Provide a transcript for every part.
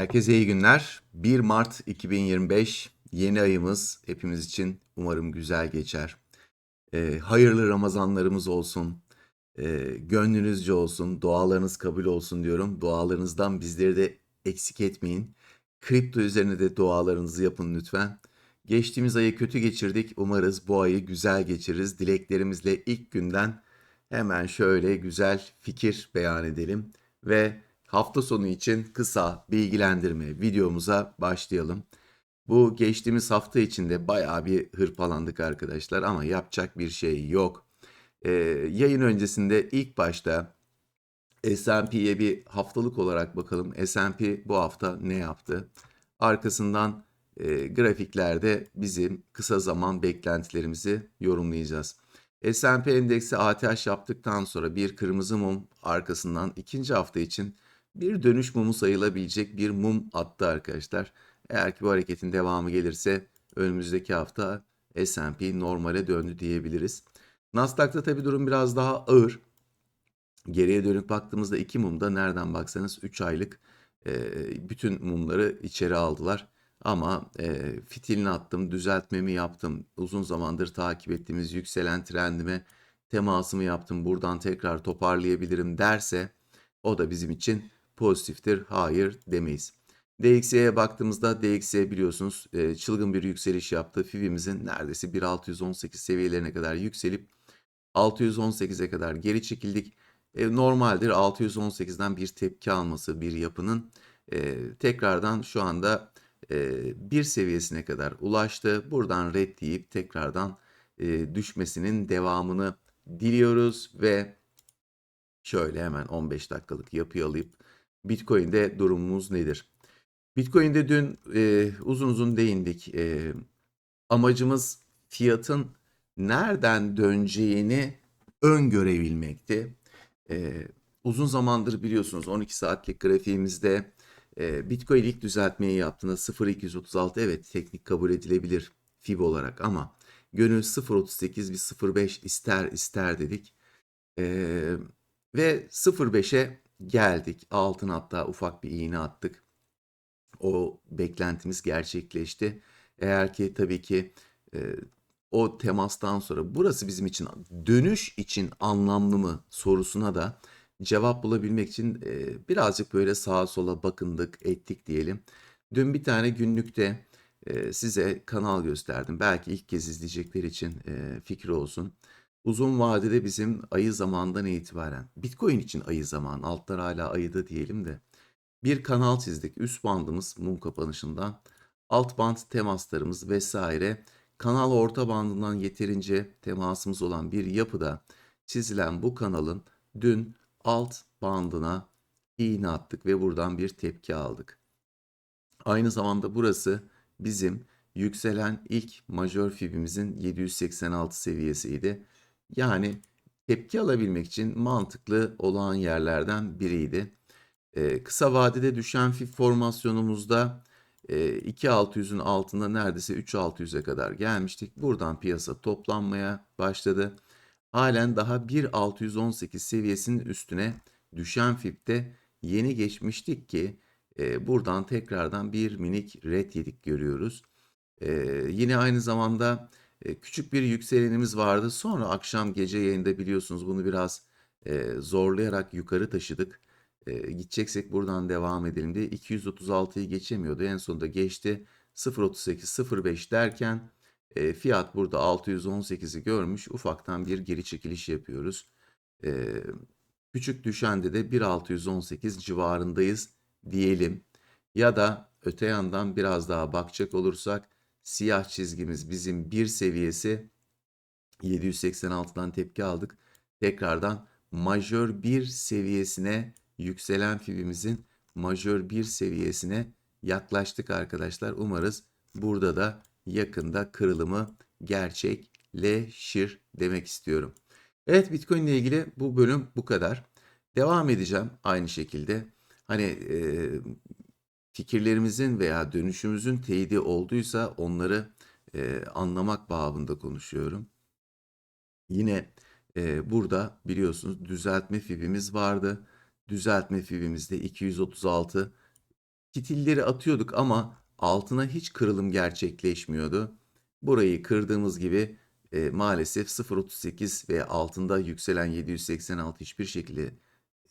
Herkese iyi günler. 1 Mart 2025 yeni ayımız hepimiz için umarım güzel geçer. Ee, hayırlı Ramazanlarımız olsun. Ee, gönlünüzce olsun. Dualarınız kabul olsun diyorum. Dualarınızdan bizleri de eksik etmeyin. Kripto üzerine de dualarınızı yapın lütfen. Geçtiğimiz ayı kötü geçirdik. Umarız bu ayı güzel geçiririz. Dileklerimizle ilk günden hemen şöyle güzel fikir beyan edelim ve hafta sonu için kısa bilgilendirme videomuza başlayalım. Bu geçtiğimiz hafta içinde bayağı bir hırpalandık arkadaşlar ama yapacak bir şey yok. Ee, yayın öncesinde ilk başta S&P'ye bir haftalık olarak bakalım. S&P bu hafta ne yaptı? Arkasından e, grafiklerde bizim kısa zaman beklentilerimizi yorumlayacağız. S&P endeksi ATH yaptıktan sonra bir kırmızı mum arkasından ikinci hafta için bir dönüş mumu sayılabilecek bir mum attı arkadaşlar. Eğer ki bu hareketin devamı gelirse önümüzdeki hafta S&P normale döndü diyebiliriz. Nasdaq'ta tabii durum biraz daha ağır. Geriye dönük baktığımızda iki mumda nereden baksanız 3 aylık e, bütün mumları içeri aldılar. Ama e, fitilini attım, düzeltmemi yaptım. Uzun zamandır takip ettiğimiz yükselen trendime temasımı yaptım. Buradan tekrar toparlayabilirim derse o da bizim için pozitiftir. Hayır demeyiz. DXY'ye baktığımızda DXY biliyorsunuz e, çılgın bir yükseliş yaptı. FIB'imizin neredeyse 1.618 seviyelerine kadar yükselip 618'e kadar geri çekildik. E, normaldir 618'den bir tepki alması bir yapının e, tekrardan şu anda e, bir seviyesine kadar ulaştı. Buradan red deyip tekrardan e, düşmesinin devamını diliyoruz ve şöyle hemen 15 dakikalık yapıyı alıp Bitcoin'de durumumuz nedir? Bitcoin'de dün e, uzun uzun değindik. E, amacımız fiyatın nereden döneceğini öngörebilmekti. E, uzun zamandır biliyorsunuz 12 saatlik grafiğimizde e, Bitcoin ilk düzeltmeyi yaptığında 0.236 evet teknik kabul edilebilir FIB olarak ama gönül 0.38 bir 0.5 ister ister dedik. E, ve 0.5'e geldik. Altın hatta ufak bir iğne attık. O beklentimiz gerçekleşti. Eğer ki tabii ki e, o temastan sonra burası bizim için dönüş için anlamlı mı sorusuna da cevap bulabilmek için e, birazcık böyle sağa sola bakındık ettik diyelim. Dün bir tane günlükte e, size kanal gösterdim. Belki ilk kez izleyecekler için e, fikri olsun. Uzun vadede bizim ayı zamandan itibaren Bitcoin için ayı zaman altlar hala ayıda diyelim de bir kanal çizdik. Üst bandımız mum kapanışından alt band temaslarımız vesaire kanal orta bandından yeterince temasımız olan bir yapıda çizilen bu kanalın dün alt bandına iğne attık ve buradan bir tepki aldık. Aynı zamanda burası bizim yükselen ilk majör fibimizin 786 seviyesiydi. Yani tepki alabilmek için mantıklı olan yerlerden biriydi. Ee, kısa vadede düşen fib formasyonumuzda e, 2600'ün altında neredeyse 3600'e kadar gelmiştik. Buradan piyasa toplanmaya başladı. Halen daha 1618 seviyesinin üstüne düşen fibde yeni geçmiştik ki e, buradan tekrardan bir minik red yedik görüyoruz. E, yine aynı zamanda e, küçük bir yükselenimiz vardı. Sonra akşam gece yayında biliyorsunuz bunu biraz e, zorlayarak yukarı taşıdık. E, gideceksek buradan devam edelim diye 236'yı geçemiyordu. En sonunda geçti 0.38 0.5 derken e, fiyat burada 618'i görmüş. Ufaktan bir geri çekiliş yapıyoruz. E, küçük düşende de 1.618 civarındayız diyelim. Ya da öte yandan biraz daha bakacak olursak siyah çizgimiz bizim bir seviyesi 786'dan tepki aldık. Tekrardan majör 1 seviyesine yükselen fibimizin majör 1 seviyesine yaklaştık arkadaşlar. Umarız burada da yakında kırılımı gerçekleşir demek istiyorum. Evet Bitcoin ile ilgili bu bölüm bu kadar. Devam edeceğim aynı şekilde. Hani e, fikirlerimizin veya dönüşümüzün teyidi olduysa onları e, anlamak babında konuşuyorum. Yine e, burada biliyorsunuz düzeltme fibimiz vardı. Düzeltme fibimizde 236 fitilleri atıyorduk ama altına hiç kırılım gerçekleşmiyordu. Burayı kırdığımız gibi e, maalesef 0.38 ve altında yükselen 786 hiçbir şekilde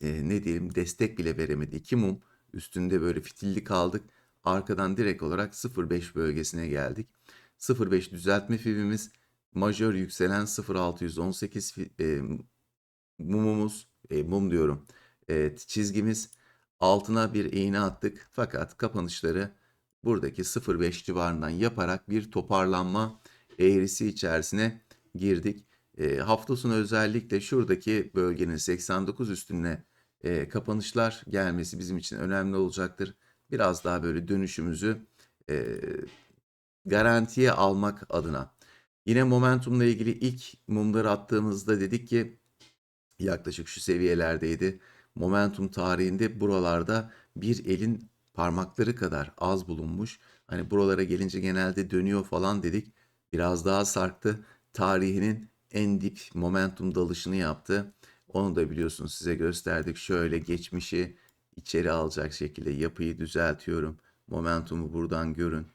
e, ne diyelim destek bile veremedi. İki mum üstünde böyle fitilli kaldık. Arkadan direkt olarak 0.5 bölgesine geldik. 0.5 düzeltme fibimiz majör yükselen 0.618 fi- e, mumumuz e, mum diyorum e, çizgimiz altına bir iğne attık fakat kapanışları buradaki 0.5 civarından yaparak bir toparlanma eğrisi içerisine girdik. E, hafta sonu özellikle şuradaki bölgenin 89 üstüne e, kapanışlar gelmesi bizim için önemli olacaktır. Biraz daha böyle dönüşümüzü e, garantiye almak adına. Yine momentumla ilgili ilk mumları attığımızda dedik ki yaklaşık şu seviyelerdeydi. Momentum tarihinde buralarda bir elin parmakları kadar az bulunmuş. Hani buralara gelince genelde dönüyor falan dedik. Biraz daha sarktı. Tarihinin en dip momentum dalışını yaptı. Onu da biliyorsunuz size gösterdik. Şöyle geçmişi içeri alacak şekilde yapıyı düzeltiyorum. Momentumu buradan görün.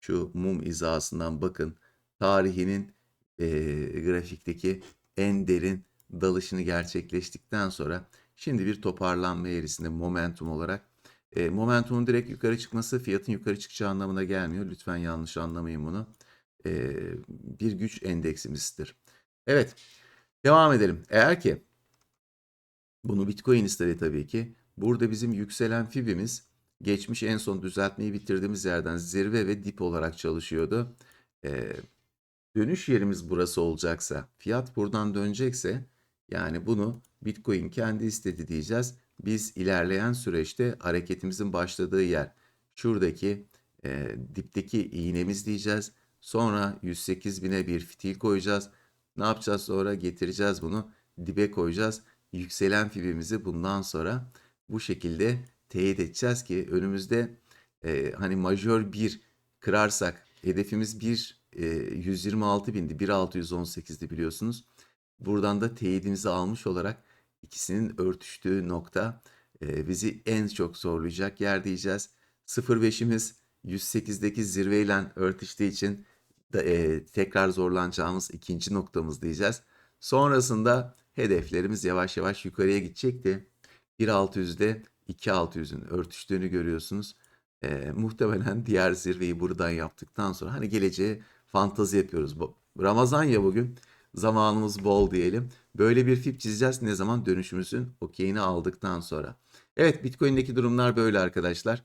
Şu mum hizasından bakın. Tarihinin eee, grafikteki en derin dalışını gerçekleştikten sonra şimdi bir toparlanma eğrisinde momentum olarak e, momentumun direkt yukarı çıkması fiyatın yukarı çıkacağı anlamına gelmiyor. Lütfen yanlış anlamayın bunu. E, bir güç endeksimizdir. Evet, devam edelim. Eğer ki bunu Bitcoin istedi tabii ki. Burada bizim yükselen fibimiz geçmiş en son düzeltmeyi bitirdiğimiz yerden zirve ve dip olarak çalışıyordu. E, dönüş yerimiz burası olacaksa, fiyat buradan dönecekse yani bunu Bitcoin kendi istedi diyeceğiz. Biz ilerleyen süreçte hareketimizin başladığı yer şuradaki e, dipteki iğnemiz diyeceğiz. Sonra 108 bine bir fitil koyacağız. Ne yapacağız sonra? Getireceğiz bunu dibe koyacağız. Yükselen fibimizi bundan sonra bu şekilde teyit edeceğiz ki önümüzde e, hani majör 1 kırarsak hedefimiz 1 e, 126 bindi 1618'di biliyorsunuz. Buradan da teyidimizi almış olarak ikisinin örtüştüğü nokta e, bizi en çok zorlayacak yer diyeceğiz. 0.5'imiz 108'deki zirveyle örtüştüğü için da, e, tekrar zorlanacağımız ikinci noktamız diyeceğiz. Sonrasında hedeflerimiz yavaş yavaş yukarıya gidecekti. 1.600'de 2.600'ün örtüştüğünü görüyorsunuz. E, muhtemelen diğer zirveyi buradan yaptıktan sonra hani geleceğe fantazi yapıyoruz. Bu- Ramazan ya bugün zamanımız bol diyelim. Böyle bir fip çizeceğiz ne zaman dönüşümüzün okeyini aldıktan sonra. Evet Bitcoin'deki durumlar böyle arkadaşlar.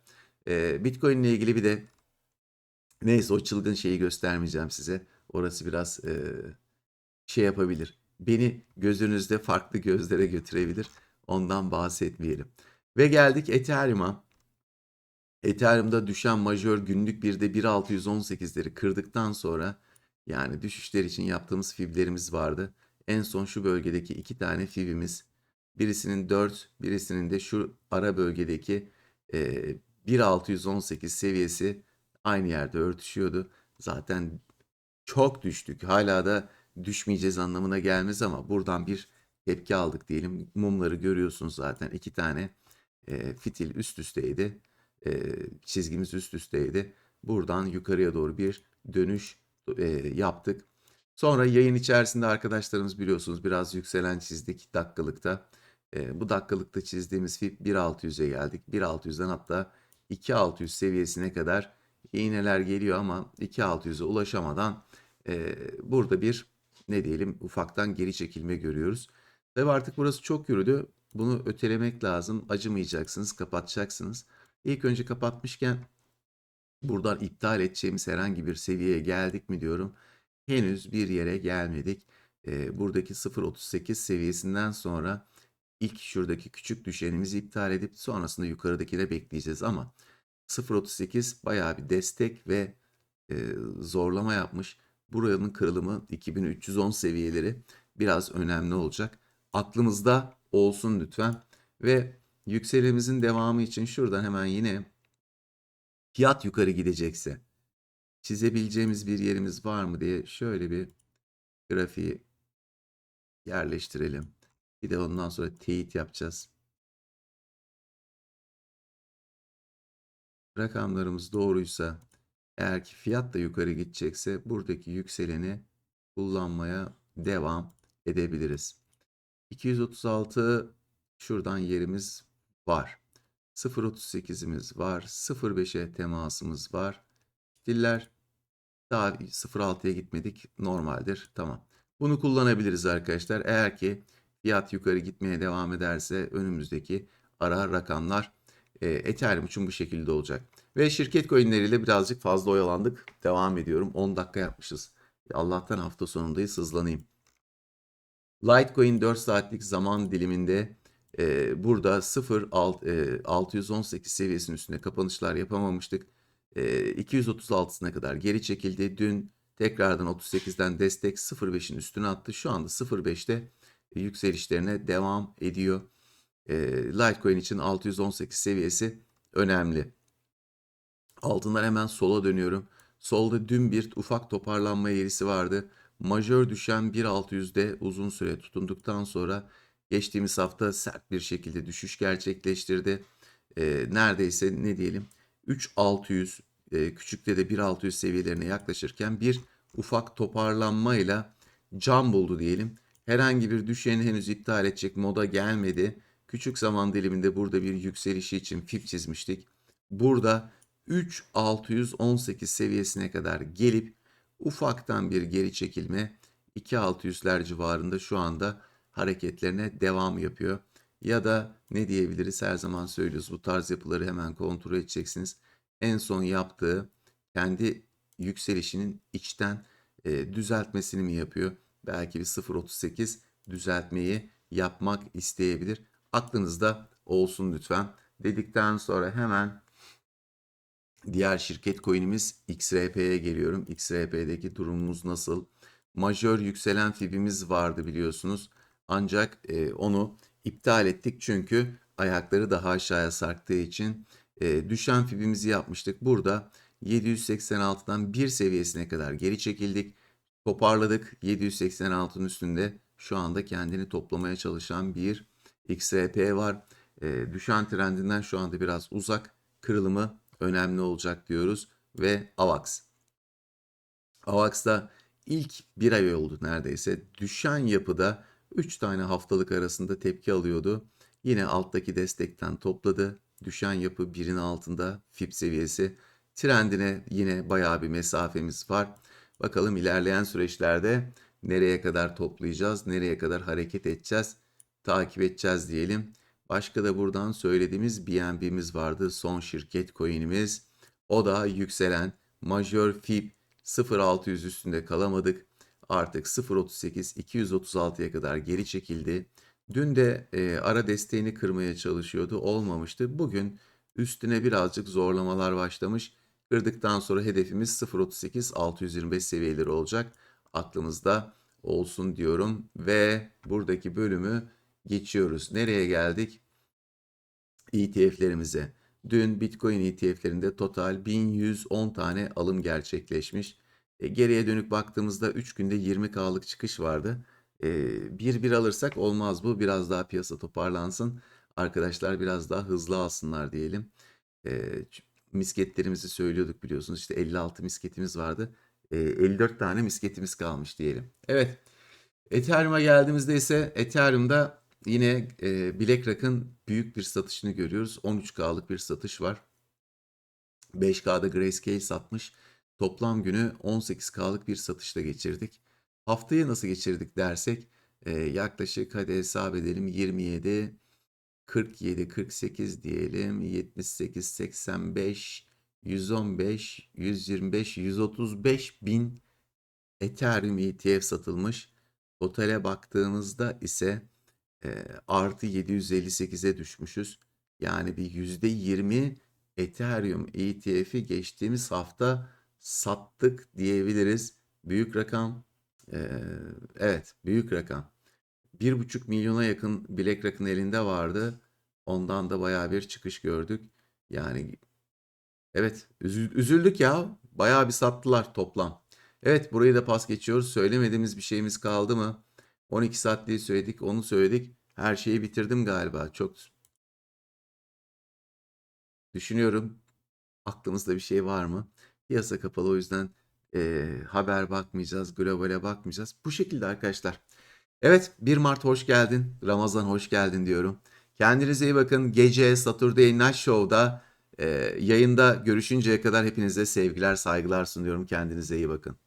Ee, Bitcoin ile ilgili bir de neyse o çılgın şeyi göstermeyeceğim size. Orası biraz e, şey yapabilir. Beni gözünüzde farklı gözlere götürebilir. Ondan bahsetmeyelim. Ve geldik Ethereum'a. Ethereum'da düşen majör günlük bir de 1.618'leri kırdıktan sonra yani düşüşler için yaptığımız fiblerimiz vardı. En son şu bölgedeki iki tane fibimiz birisinin 4 birisinin de şu ara bölgedeki e, 1.618 seviyesi aynı yerde örtüşüyordu. Zaten çok düştük. Hala da düşmeyeceğiz anlamına gelmez ama buradan bir tepki aldık diyelim. Mumları görüyorsunuz zaten iki tane e, fitil üst üsteydi. E, çizgimiz üst üsteydi. Buradan yukarıya doğru bir dönüş e, yaptık. Sonra yayın içerisinde arkadaşlarımız biliyorsunuz biraz yükselen çizdik dakikalıkta. E, bu dakikalıkta çizdiğimiz fib 1.600'e geldik. 1.600'den hatta 2.600 seviyesine kadar iğneler geliyor ama 2.600'e ulaşamadan e, burada bir ne diyelim ufaktan geri çekilme görüyoruz. Tabii artık burası çok yürüdü. Bunu ötelemek lazım. Acımayacaksınız, kapatacaksınız. İlk önce kapatmışken buradan iptal edeceğimiz herhangi bir seviyeye geldik mi diyorum. Henüz bir yere gelmedik. Ee, buradaki 0.38 seviyesinden sonra ilk şuradaki küçük düşenimizi iptal edip sonrasında yukarıdakine bekleyeceğiz ama 0.38 bayağı bir destek ve e, zorlama yapmış. Buranın kırılımı 2310 seviyeleri biraz önemli olacak. Aklımızda olsun lütfen. Ve yükselimizin devamı için şuradan hemen yine fiyat yukarı gidecekse çizebileceğimiz bir yerimiz var mı diye şöyle bir grafiği yerleştirelim. Bir de ondan sonra teyit yapacağız. rakamlarımız doğruysa eğer ki fiyat da yukarı gidecekse buradaki yükseleni kullanmaya devam edebiliriz. 236 şuradan yerimiz var. 0.38'imiz var. 0.5'e temasımız var. Diller daha 0.6'ya gitmedik. Normaldir. Tamam. Bunu kullanabiliriz arkadaşlar. Eğer ki fiyat yukarı gitmeye devam ederse önümüzdeki ara rakamlar e, Ethereum için bu şekilde olacak. Ve şirket coinleriyle birazcık fazla oyalandık. Devam ediyorum. 10 dakika yapmışız. Allah'tan hafta sonundayız hızlanayım. Litecoin 4 saatlik zaman diliminde e, burada 0 alt, e, 618 seviyesinin üstünde kapanışlar yapamamıştık. E, 236'sına kadar geri çekildi. Dün tekrardan 38'den destek 0.5'in üstüne attı. Şu anda 0.5'te yükselişlerine devam ediyor. E, Litecoin için 618 seviyesi önemli. Altından hemen sola dönüyorum. Solda dün bir ufak toparlanma eğrisi vardı. Majör düşen 1.600'de uzun süre tutunduktan sonra geçtiğimiz hafta sert bir şekilde düşüş gerçekleştirdi. E, neredeyse ne diyelim 3.600 e, küçükte de 1.600 seviyelerine yaklaşırken bir ufak toparlanmayla can buldu diyelim. Herhangi bir düşeni henüz iptal edecek moda gelmedi. Küçük zaman diliminde burada bir yükselişi için fib çizmiştik. Burada 3618 seviyesine kadar gelip ufaktan bir geri çekilme 2600'ler civarında şu anda hareketlerine devam yapıyor. Ya da ne diyebiliriz her zaman söylüyoruz bu tarz yapıları hemen kontrol edeceksiniz. En son yaptığı kendi yükselişinin içten e, düzeltmesini mi yapıyor? Belki bir 0.38 düzeltmeyi yapmak isteyebilir. Aklınızda olsun lütfen. Dedikten sonra hemen diğer şirket coin'imiz XRP'ye geliyorum. XRP'deki durumumuz nasıl? Majör yükselen fibimiz vardı biliyorsunuz. Ancak e, onu iptal ettik çünkü ayakları daha aşağıya sarktığı için e, düşen fibimizi yapmıştık. Burada 786'dan 1 seviyesine kadar geri çekildik. Toparladık. 786'ın üstünde şu anda kendini toplamaya çalışan bir XRP var. E, düşen trendinden şu anda biraz uzak. Kırılımı önemli olacak diyoruz. Ve AVAX. AVAX'da ilk bir ay oldu neredeyse. Düşen yapıda 3 tane haftalık arasında tepki alıyordu. Yine alttaki destekten topladı. Düşen yapı 1'in altında FIB seviyesi. Trendine yine bayağı bir mesafemiz var. Bakalım ilerleyen süreçlerde nereye kadar toplayacağız, nereye kadar hareket edeceğiz, takip edeceğiz diyelim. Başka da buradan söylediğimiz BNB'miz vardı. Son şirket coin'imiz. O da yükselen majör FIB 0.600 üstünde kalamadık. Artık 0.38 236'ya kadar geri çekildi. Dün de e, ara desteğini kırmaya çalışıyordu. Olmamıştı. Bugün üstüne birazcık zorlamalar başlamış. Kırdıktan sonra hedefimiz 0.38 625 seviyeleri olacak. Aklımızda olsun diyorum ve buradaki bölümü geçiyoruz. Nereye geldik? ETF'lerimize. Dün Bitcoin ETF'lerinde total 1110 tane alım gerçekleşmiş. E, geriye dönük baktığımızda 3 günde 20K'lık çıkış vardı. E, bir bir alırsak olmaz bu. Biraz daha piyasa toparlansın. Arkadaşlar biraz daha hızlı alsınlar diyelim. E, misketlerimizi söylüyorduk biliyorsunuz. İşte 56 misketimiz vardı. E, 54 tane misketimiz kalmış diyelim. Evet. Ethereum'a geldiğimizde ise Ethereum'da yine e, BlackRock'ın büyük bir satışını görüyoruz. 13K'lık bir satış var. 5K'da Grayscale satmış. Toplam günü 18K'lık bir satışla geçirdik. Haftayı nasıl geçirdik dersek e, yaklaşık hadi hesap edelim 27, 47, 48 diyelim 78, 85, 115, 125, 135 bin Ethereum ETF satılmış. Totale baktığımızda ise e, artı 758'e düşmüşüz. Yani bir %20 Ethereum ETF'i geçtiğimiz hafta sattık diyebiliriz. Büyük rakam. Ee, evet büyük rakam. 1,5 milyona yakın BlackRock'ın elinde vardı. Ondan da bayağı bir çıkış gördük. Yani evet üzüldük ya. Bayağı bir sattılar toplam. Evet burayı da pas geçiyoruz. Söylemediğimiz bir şeyimiz kaldı mı? 12 saatliği söyledik, onu söyledik. Her şeyi bitirdim galiba. Çok düşünüyorum. Aklımızda bir şey var mı? Piyasa kapalı o yüzden e, haber bakmayacağız, globale bakmayacağız. Bu şekilde arkadaşlar. Evet 1 Mart hoş geldin. Ramazan hoş geldin diyorum. Kendinize iyi bakın. Gece Saturday Night Show'da e, yayında görüşünceye kadar hepinize sevgiler, saygılar sunuyorum. Kendinize iyi bakın.